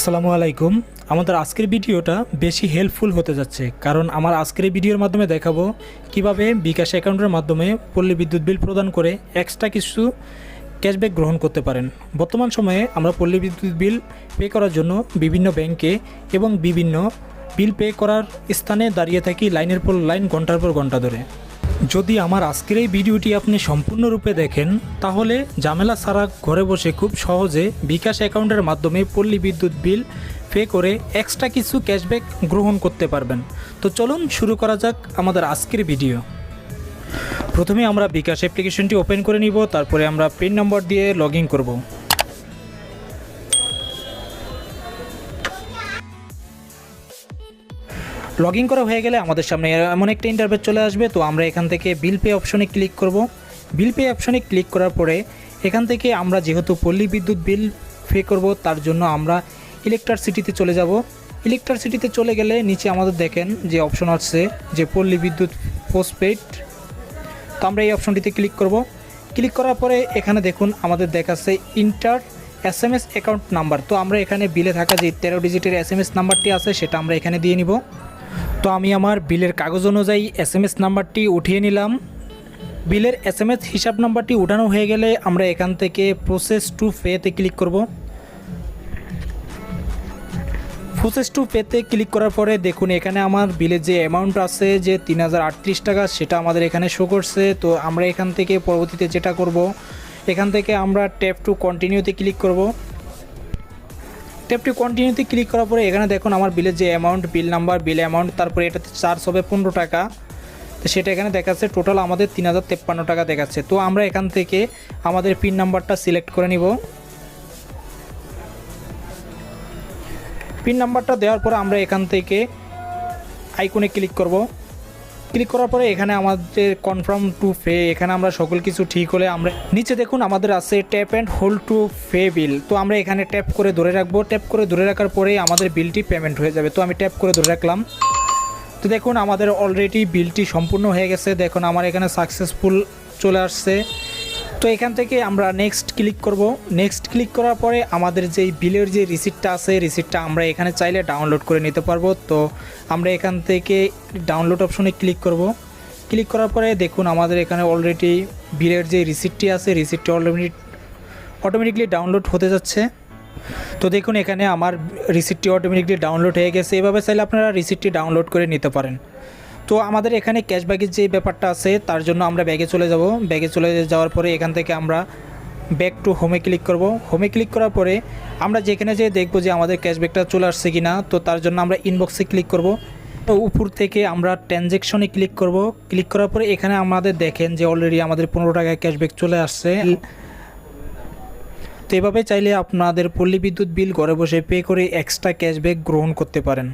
আসসালামু আলাইকুম। আমাদের আজকের ভিডিওটা বেশি হেল্পফুল হতে যাচ্ছে, কারণ আমার আজকের ভিডিওর মাধ্যমে দেখাবো কীভাবে বিকাশ অ্যাকাউন্টের মাধ্যমে পল্লী বিদ্যুৎ বিল প্রদান করে এক্সট্রা কিছু ক্যাশব্যাক গ্রহণ করতে পারেন। বর্তমান সময়ে আমরা পল্লী বিদ্যুৎ বিল পে করার জন্য বিভিন্ন ব্যাংকে এবং বিভিন্ন বিল পে করার স্থানে দাঁড়িয়ে থাকি লাইনের পর লাইন, ঘণ্টার পর ঘণ্টা ধরে। যদি আমার আজকের এই ভিডিওটি আপনি সম্পূর্ণরূপে দেখেন, তাহলে ঝামেলা ছাড়া ঘরে বসে খুব সহজে বিকাশ অ্যাকাউন্টের মাধ্যমে পল্লী বিদ্যুৎ বিল পে করে এক্সট্রা কিছু ক্যাশব্যাক গ্রহণ করতে পারবেন। তো চলুন শুরু করা যাক আমাদের আজকের ভিডিও। প্রথমে আমরা বিকাশ অ্যাপ্লিকেশনটি ওপেন করে নিব, তারপরে আমরা পিন নম্বর দিয়ে লগ ইন করব। লগ ইন করা হয়ে গেলে আমাদের সামনে এমন একটা ইন্টারভেট চলে আসবে। তো আমরা এখান থেকে বিল পে অপশনে ক্লিক করব। বিল পে অপশনে ক্লিক করার পরে এখান থেকে আমরা যেহেতু পল্লী বিদ্যুৎ বিল পে করব, তার জন্য আমরা ইলেকট্রিসিটিতে চলে যাব। ইলেকট্রিসিটিতে চলে গেলে নিচে আমাদের দেখেন যে অপশন আসছে যে পল্লী বিদ্যুৎ পোস্টপেড তো আমরা এই অপশনটিতে ক্লিক করব। ক্লিক করার পরে এখানে দেখুন আমাদের দেখাচ্ছে enter S M S account number তো আমরা এখানে বিলে থাকা যে তেরো ডিজিটের এস এম এস নাম্বারটি আছে, সেটা আমরা এখানে দিয়ে নিব। তো আমি আমার বিলের কাগজ অনুযায়ী এস এম এস নাম্বারটি উঠিয়ে নিলাম। বিলের এস এম এস হিসাব নাম্বারটি উঠানো হয়ে গেলে আমরা এখান থেকে প্রসেস টু পেতে ক্লিক করব। প্রসেস টু পেতে ক্লিক করার পরে দেখুন এখানে আমার বিলের যে অ্যামাউন্ট আছে যে তিন হাজার আটত্রিশ টাকা, সেটা আমাদের এখানে শো করছে। তো আমরা এখান থেকে পরবর্তীতে যেটা করব, এখান থেকে আমরা ট্যাপ টু কন্টিনিউতে ক্লিক করব। ট্যাপটি কন্টিনিউতে ক্লিক করার পরে এখানে দেখুন আমার বিলের যে amount bill number bill amount তারপরে এটাতে চার্জ হবে পনেরো টাকা। তো সেটা এখানে দেখাচ্ছে টোটাল আমাদের তিন হাজার তেপ্পান্ন টাকা দেখাচ্ছে। তো আমরা এখান থেকে আমাদের পিন নাম্বারটা সিলেক্ট করে নিব। পিন নাম্বারটা দেওয়ার পরে আমরা এখান থেকে আইকনে ক্লিক করব। ক্লিক করার পরে এখানে আমাদের কনফার্ম টু পে এখানে আমরা সকল কিছু ঠিক হলে আমরা নিচে দেখুন আমাদের আছে tap and hold to pay bill তো আমরা এখানে ট্যাপ করে ধরে রাখব। ট্যাপ করে ধরে রাখার পরে আমাদের বিলটি পেমেন্ট হয়ে যাবে। তো আমি ট্যাপ করে ধরে রাখলাম। তো দেখুন আমাদের অলরেডি বিলটি সম্পূর্ণ হয়ে গেছে। দেখুন আমার এখানে সাকসেসফুল চলে আসছে। তো এখান থেকে আমরা নেক্সট ক্লিক করব। নেক্সট ক্লিক করার পরে আমাদের যেই বিলের যে রিসিপ্টটা আছে রিসিপ্টটা আমরা এখানে চাইলে ডাউনলোড করে নিতে পারব। তো আমরা এখান থেকে ডাউনলোড অপশনে ক্লিক করব। ক্লিক করার পরে দেখুন আমাদের এখানে অলরেডি বিলের যে রিসিপ্টটি আছে রিসিপ্টটি অলরেডি অটোমেটিকলি ডাউনলোড হতে যাচ্ছে। তো দেখুন এখানে আমার রিসিপ্টটি অটোমেটিকলি ডাউনলোড হয়ে গেছে। এভাবে চাইলে আপনারা রিসিপ্টটি ডাউনলোড করে নিতে পারেন। তো আমাদের এখানে ক্যাশব্যাকের যে ব্যাপারটা আছে, তার জন্য আমরা ব্যাগে চলে যাব। ব্যাগে চলে যাওয়ার পরে এখান থেকে আমরা ব্যাক টু হোমে ক্লিক করব। হোমে ক্লিক করার পরে আমরা যেখানে যেয়ে দেখব যে আমাদের ক্যাশব্যাকটা চলে আসছে কি না তো তার জন্য আমরা ইনবক্সে ক্লিক করব। তো উপর থেকে আমরা ট্রানজ্যাকশনে ক্লিক করব। ক্লিক করার পরে এখানে আমাদের দেখেন যে অলরেডি আমাদের পনেরো টাকায় ক্যাশব্যাক চলে আসছে। তো এভাবে চাইলে আপনাদের পল্লী বিদ্যুৎ বিল ঘরে বসে পে করে এক্সট্রা ক্যাশব্যাক গ্রহণ করতে পারেন।